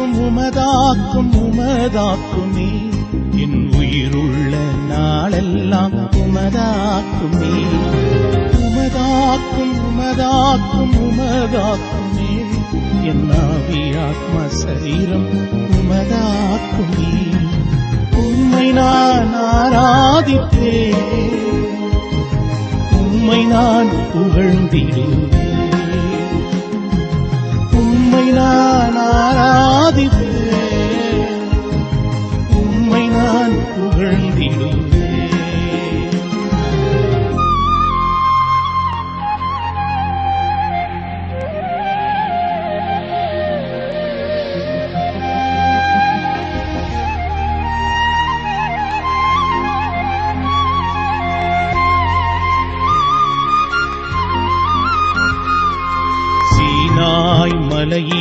உமதாக்கும் உமதாக்கும் உமதாக்குமே என் உயிருள்ள நாளெல்லாம் உமதாக்குமே உமதாக்கும் உமதாக்கும் உமதாக்குமே என் ஆவி ஆத்ம சரீரம் உமதாக்குமே உண்மை நான் ஆராதிப்பேன் உண்மை நான் புகழ்ந்திடுவேன். நான் ஆராதிப்பேன்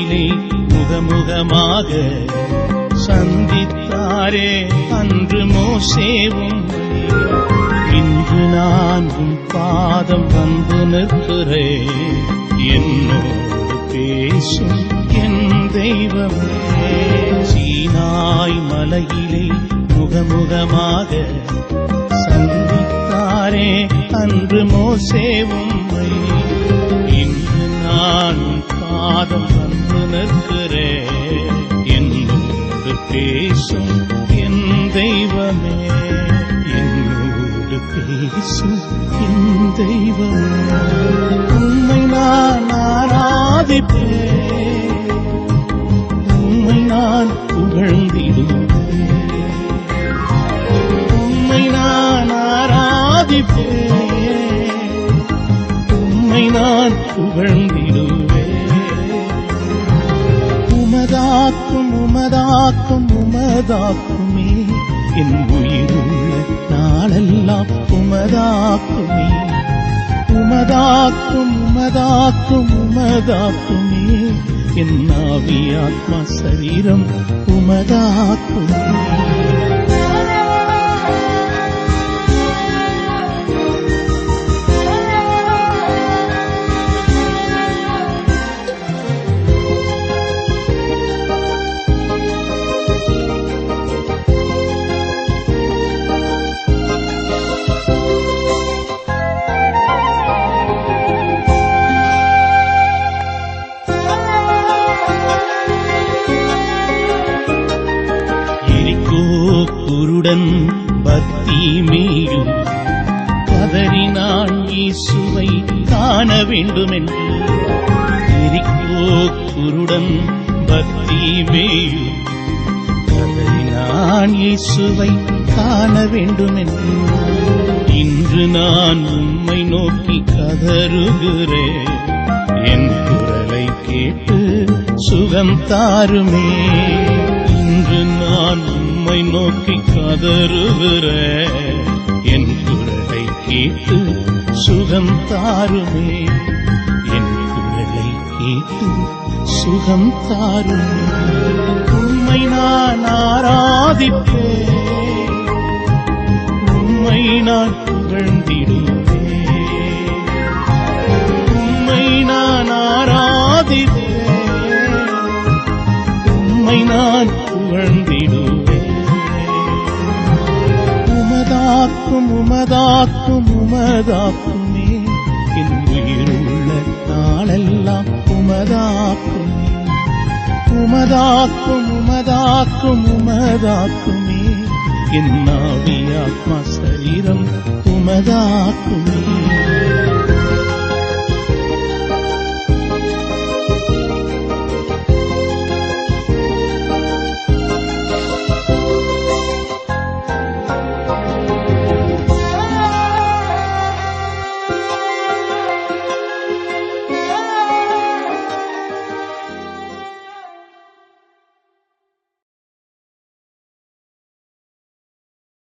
என்னை முகமுகமாக சந்தித்தாரே. அன்று மோசேவும் இன்று நான் உன் பாதம் வந்து நிற்கிறேன். என்னோடு பேசும் என் தெய்வம். சீனாய் மலையிலே முகமுகமாக சந்தித்தாரே. அன்று மோசேவும் இன்று நான் பாதம் வந்து என்னோடு பேசும் என் தெய்வமே. என்னோடு பேசும் என் தெய்வமே. உண்மை நான் ஆராதிப்பேன். உண்மை நான் புகழ்ந்திடுவேன். நான் ஆராதிப்பேன். நான் புகழ்ந்திடுவேன். உமதாக்கும் உமதாக்கும் உமதாக்குமே. என் உயிருள்ள நாளெல்லாம் உமதாக்குமே. உமதாக்கும் உமதாக்கும் உமதாக்குமே. என் ஆவி ஆத்மா சரீரம் உமதாக்குமே. குருடன் பக்திமேயும் கதறினான் இயேசுவை காண வேண்டுமென்று. எரிக்கோ குருடன் பக்தி மேயும். கதறினான் இயேசுவை காண வேண்டும் என்று இன்று நான் உம்மை நோக்கி கதறுகிறேன். என் குரலை கேட்டு சுகம் தாருமே. இன்று நான் உம்மை நோக்கி கதறுகிறேன். என் குரலை கேட்டு சுகம் தாருமே. என் குரலை கேட்டு சுகம் தாருமே. உம்மை நான் ஆராதிப்பேன். உம்மை நான் புகழ்ந்திடுவேன். உமதாக்கும் உமதாக்கும் உமதாக்குமே என் உயிருள்ள நாளெல்லாம் உமதாக்கும் உமதாக்கும் உமதாக்கும் உமதாக்குமே என் நாவியாத்மா ஆத்மா சரீரம் உமதாக்குமே